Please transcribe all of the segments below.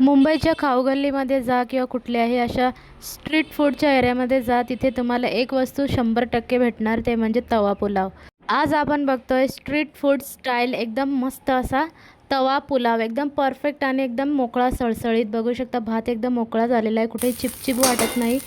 मुंबईच्या खाऊगल्लीमध्ये जा किंवा कुठल्याही अशा स्ट्रीट फूडच्या एरियामध्ये जा तिथे तुम्हाला एक वस्तू शंभर टक्के भेटणार ते म्हणजे तवा पुलाव. आज आपण बघतोय स्ट्रीट फूड स्टाईल एकदम मस्त असा तवा पुलाव एकदम परफेक्ट आणि एकदम मोकळा सळसळीत. बघू शकता भात एकदम मोकळा झालेला आहे कुठेही चिपचिप वाटत नाही.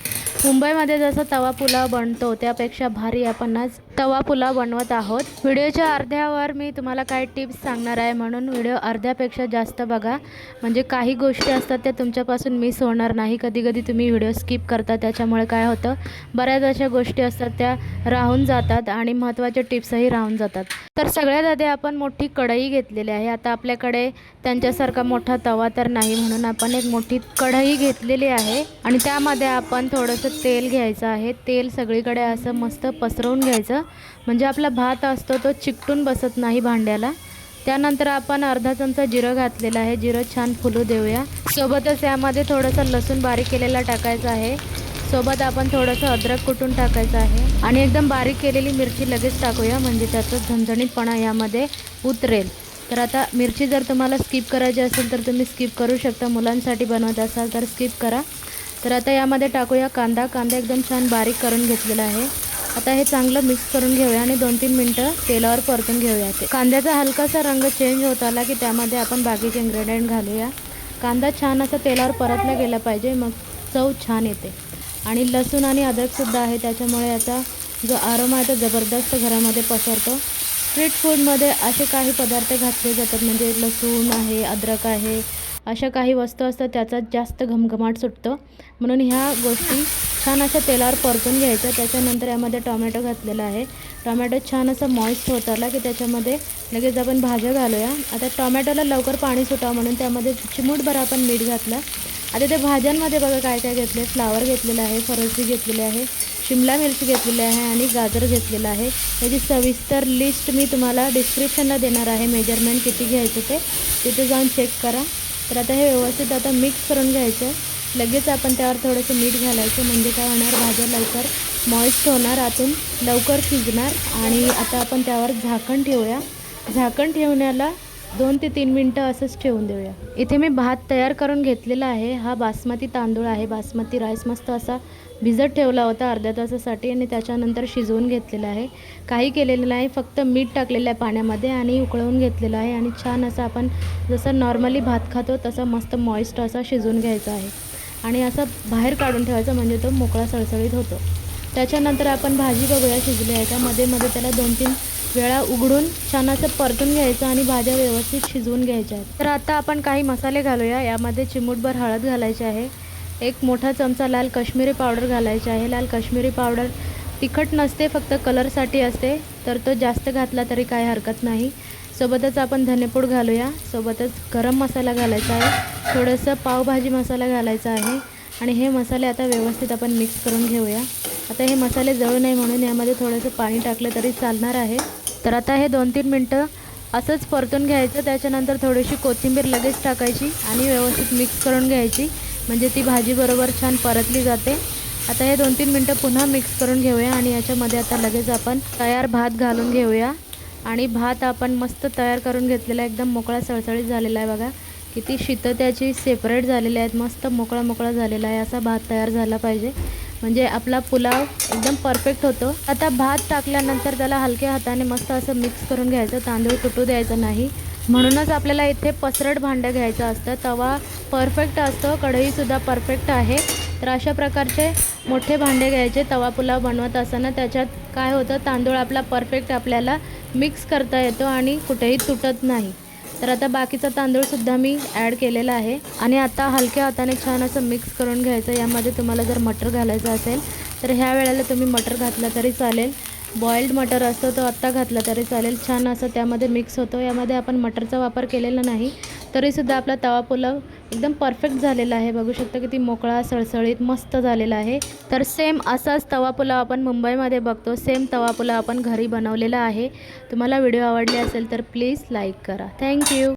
मुंबईमध्ये जसं तवा पुलाव बनतो त्यापेक्षा भारी आपण आज तवा पुलाव बनवत आहोत. व्हिडिओच्या अर्ध्यावर मी तुम्हाला काही टिप्स सांगणार आहे. म्हणून व्हिडिओ अर्ध्यापेक्षा जास्त बघा. म्हणजे काही गोष्टी असतात त्या तुमच्यापासून मिस होणार नाही. कधी कधी तुम्ही व्हिडिओ स्किप करता त्याच्यामुळे काय होतं? बऱ्याच अशा गोष्टी असतात त्या राहून जातात आणि महत्त्वाच्या टिप्सही राहून जातात. तर सगळ्यात आधी आपण मोठी कढई घेतलेली आहे. आता आपल्याकडे त्यांच्यासारखा मोठा तवा तर नाही. म्हणून आपण एक मोठी कढई घेतलेली आहे. आणि त्यामध्ये आपण थोडंसं तेल घ्यायचं आहे. तेल सगळीकडे असं मस्त पसरवून घ्यायचं. म्हणजे आपला भात असतो तो चिकटून बसत नाही भांड्याला. त्यानंतर आपण अर्धा चमचा जिरं घातलेला आहे. जिरं छान फुलू देऊया. सोबतच यामध्ये थोडंसं लसूण बारीक केलेला टाकायचं आहे. सोबत आपण थोडंसं अद्रक कुटून टाकायचं आहे. आणि एकदम बारीक केलेली मिरची लगेच टाकूया. म्हणजे त्याचा झणझणीतपणा यामध्ये उतरेल. तर आता मिरची जर तुम्हाला स्किप करायची असेल तर तुम्ही स्किप करू शकता. मुलांसाठी बनवत असाल तर स्किप करा. तर आता यामध्ये टाकूया कांदा. कांदा एकदम छान बारीक करून घेतलेला आहे. आता हे चांगलं मिक्स करून घेऊया आणि दोन तीन मिनटं तेलावर परतून घेऊया ते. कांद्याचा हलकासा रंग चेंज होत आला की त्यामध्ये आपण बाकीचे इन्ग्रेडियंट घालूया. कांदा छान असा तेलावर परतला गेला पाहिजे मग चव छान येते. आणि लसूण आणि अद्रकसुद्धा आहे त्याच्यामुळे याचा जो आरोम आहे तो जबरदस्त घरामध्ये पसरतो. स्ट्रीट फूडमध्ये असे काही पदार्थ घातले जातात म्हणजे लसूण आहे अद्रक आहे अशा काही वस्तू असतात त्याचा जास्त घमघमाट सुटतो. म्हणून ह्या गोष्टी छान अशा तेलावर परतून घ्यायच्या. त्याच्यानंतर यामध्ये टॉमॅटो घातलेला आहे. टॉमॅटो छान असं मॉइस्ट होत आला की त्याच्यामध्ये लगेच आपण भाज्या घालूया. आता टॉमॅटोला लवकर पाणी सुटावं म्हणून त्यामध्ये चिमूटभर आपण मीठ घातलं. आता त्या भाज्यांमध्ये बघा काय काय घेतले. फ्लावर घेतलेलं आहे फरसबी घेतलेली आहे शिमला मिरची घेतलेली आहे आणि गाजर घेतलेलं आहे. याची सविस्तर लिस्ट मी तुम्हाला डिस्क्रिप्शनला देणार आहे. मेजरमेंट किती घ्यायचं ते. तिथे जाऊन चेक करा. तर आता हे व्यवस्थित आता मिक्स करून घ्यायचं. लगेच आपण त्यावर थोडंसं मीठ घालायचं म्हणजे काय होणार? भाज्या लवकर मॉइस्ट होणार आतून लवकर शिजणार. आणि आता आपण त्यावर झाकण ठेवूया. झाकण ठेवण्याला दोन ते तीन मिनटं असंच ठेवून देऊया. इथे मी भात तयार करून घेतलेला आहे. हा बासमती तांदूळ आहे. बासमती राईस मस्त असा भिजत ठेवला होता अर्ध्या तासासाठी आणि त्याच्यानंतर शिजवून घेतलेला आहे. काही केलेलं नाही फक्त मीठ टाकलेलं आहे पाण्यामध्ये आणि उकळवून घेतलेलं आहे आणि छान असं आपण जसं नॉर्मली भात खातो तसं मस्त मॉइस्ट असा शिजवून घ्यायचा आहे. आणि असं बाहेर काढून ठेवायचा म्हणजे तो मोकळा सळसळीत होतो. त्याच्यानंतर आपण भाजी बघूया शिजली आहे का? मध्ये मध्ये त्याला दोन तीन वेळा उघडून छान असं परतून घ्यायचं आणि भाज्या व्यवस्थित शिजवून घ्यायच्या. आहेत तर आता आपण काही मसाले घालूया. यामध्ये चिमूटभर हळद घालायची आहे. एक मोठा चमचा लाल काश्मीरी पावडर घालायची आहे. लाल काश्मीरी पावडर तिखट नसते फक्त कलरसाठी असते. तर तो जास्त घातला तरी काही हरकत नाही. सोबतच आपण धनेपूड घालूया. सोबतच गरम मसाला घालायचा आहे. थोडंसं पावभाजी मसाला घालायचा आहे. आणि हे मसाले आता व्यवस्थित आपण मिक्स करून घेऊया. आता हे मसाले जळू नये म्हणून यामध्ये थोडंसं पाणी टाकलं तरी चालणार आहे. तर आता हे दोन तीन मिनटं असंच परतून घ्यायचं त्याच्यानंतर थोडीशी कोथिंबीर लगेच टाकायची आणि व्यवस्थित मिक्स करून घ्यायची. म्हणजे ती भाजीबरोबर छान परतली जाते. आता हे दोन तीन मिनटं पुन्हा मिक्स करून घेऊया आणि याच्यामध्ये आता लगेच आपण तयार भात घालून घेऊया. आणि भात आपण मस्त तयार करून घेतलेला आहे एकदम मोकळा सळसळीत झालेला आहे बघा. किती शीतं त्याची सेपरेट झालेली आहेत. मस्त मोकळा मोकळा झालेला आहे. असा भात तयार झाला पाहिजे. म्हणजे आपला पुलाव एकदम परफेक्ट होतो. आता भात टाकल्यानंतर त्याला हलक्या हाताने मस्त असं मिक्स करून घ्यायचं. तांदूळ तुटू द्यायचं नाही. म्हणूनच आपल्याला इथे पसरट भांडं घ्यायचं असतं. तवा परफेक्ट असतो. कढईसुद्धा परफेक्ट आहे. तर अशा प्रकारचे मोठे भांडे घ्यायचे. तवा पुलाव बनवत असताना त्याच्यात काय होतं? तांदूळ आपला परफेक्ट आपल्याला मिक्स करता येतो आणि कुठेही तुटत नाही. तर आता बाकीचा तांदूळसुद्धा मी ॲड केलेला आहे. आणि आता हलक्या हाताने छान असं मिक्स करून घ्यायचं. यामध्ये तुम्हाला जर मटर घालायचं असेल तर ह्या वेळेला तुम्ही मटर घातला तरी चालेल. बॉईल्ड मटर असतो तो आत्ता घातला तरी चालेल. छान असं त्यामध्ये मिक्स होतो. यामध्ये आपण मटरचा वापर केलेला नाही. तरीसुद्धा आपला तवा पुलाव एकदम परफेक्ट झालेला आहे. बघू शकता किती मोकळा सळसळीत मस्त झालेला आहे. तर सेम असाच तवा पुलाव आपण मुंबईमध्ये बघतो. सेम तवा पुलाव आपण घरी बनवलेला आहे. तुम्हाला व्हिडिओ आवडले असेल तर प्लीज लाईक करा. थँक्यू